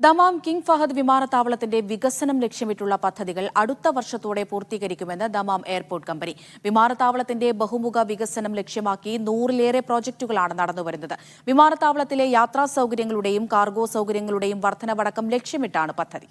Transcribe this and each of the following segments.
Dammam king Fahad വിമാനത്താവളത്തിന്റെ വികസനം ലക്ഷ്യമിട്ടുള്ള പദ്ധതികൾ അടുത്ത വർഷത്തോടെ പൂർത്തീകരിക്കുമെന്ന് ദമാം എയർപോർട്ട് കമ്പനി. വിമാനത്താവളത്തിന്റെ ബഹുമുഖ വികസനം ലക്ഷ്യമാക്കി നൂറിലേറെ പ്രോജക്ടുകളാണ് നടന്നുവരുന്നത്. വിമാനത്താവളത്തിലെ യാത്രാ സൗകര്യങ്ങളുടെയും കാർഗോ സൗകര്യങ്ങളുടെയും വർധനവടക്കം ലക്ഷ്യമിട്ടാണ് പദ്ധതി.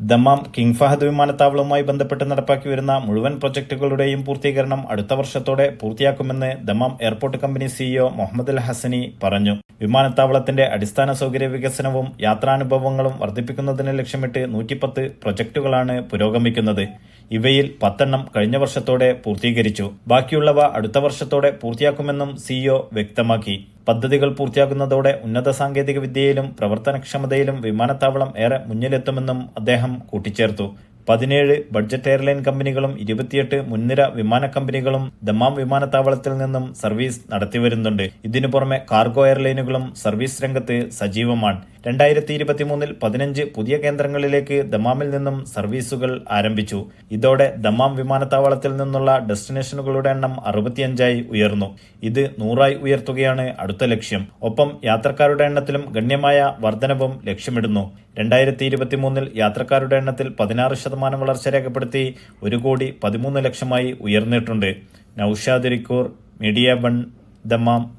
ദമാം കിങ് ഫഹദ് വിമാനത്താവളവുമായി ബന്ധപ്പെട്ട് നടപ്പാക്കി വരുന്ന മുഴുവൻ പ്രൊജക്ടുകളുടെയും പൂർത്തീകരണം അടുത്ത വർഷത്തോടെ പൂർത്തിയാക്കുമെന്ന് Dammam airport company CEO Muhammad Al Hasani പറഞ്ഞു. വിമാനത്താവളത്തിന്റെ അടിസ്ഥാന സൗകര്യ വികസനവും യാത്രാനുഭവങ്ങളും വർദ്ധിപ്പിക്കുന്നതിന് ലക്ഷ്യമിട്ട് നൂറ്റിപ്പത്ത് പ്രൊജക്ടുകളാണ് പുരോഗമിക്കുന്നത്. ഇവയിൽ പത്തെണ്ണം കഴിഞ്ഞ വർഷത്തോടെ പൂർത്തീകരിച്ചു. ബാക്കിയുള്ളവ അടുത്ത വർഷത്തോടെ പൂർത്തിയാക്കുമെന്നും സിഇഒ വ്യക്തമാക്കി. പദ്ധതികൾ പൂർത്തിയാക്കുന്നതോടെ ഉന്നത സാങ്കേതിക വിദ്യയിലും പ്രവർത്തനക്ഷമതയിലും വിമാനത്താവളം ഏറെ മുന്നിലെത്തുമെന്നും അദ്ദേഹം കൂട്ടിച്ചേർത്തു. പതിനേഴ് ബഡ്ജറ്റ് എയർലൈൻ കമ്പനികളും ഇരുപത്തിയെട്ട് മുൻനിര വിമാന കമ്പനികളും ദമാം വിമാനത്താവളത്തിൽ നിന്നും സർവീസ് നടത്തിവരുന്നുണ്ട്. ഇതിനു പുറമെ കാർഗോ എയർലൈനുകളും സർവീസ് രംഗത്ത് സജീവമാണ്. രണ്ടായിരത്തി ഇരുപത്തിമൂന്നിൽ പതിനഞ്ച് പുതിയ കേന്ദ്രങ്ങളിലേക്ക് ദമാമിൽ നിന്നും സർവീസുകൾ ആരംഭിച്ചു. ഇതോടെ ദമാം വിമാനത്താവളത്തിൽ നിന്നുള്ള ഡെസ്റ്റിനേഷനുകളുടെ എണ്ണം അറുപത്തിയഞ്ചായി ഉയർന്നു. ഇത് നൂറായി ഉയർത്തുകയാണ് അടുത്ത ലക്ഷ്യം. ഒപ്പം യാത്രക്കാരുടെ എണ്ണത്തിലും ഗണ്യമായ വർധനവും ലക്ഷ്യമിടുന്നു. രണ്ടായിരത്തി ഇരുപത്തിമൂന്നിൽ യാത്രക്കാരുടെ എണ്ണത്തിൽ പതിനാറ് ശതമാനം വളർച്ച രേഖപ്പെടുത്തി ഒരു കോടി പതിമൂന്ന് ലക്ഷമായി ഉയർന്നിട്ടുണ്ട്. Noushad Irikkur media one Dammam.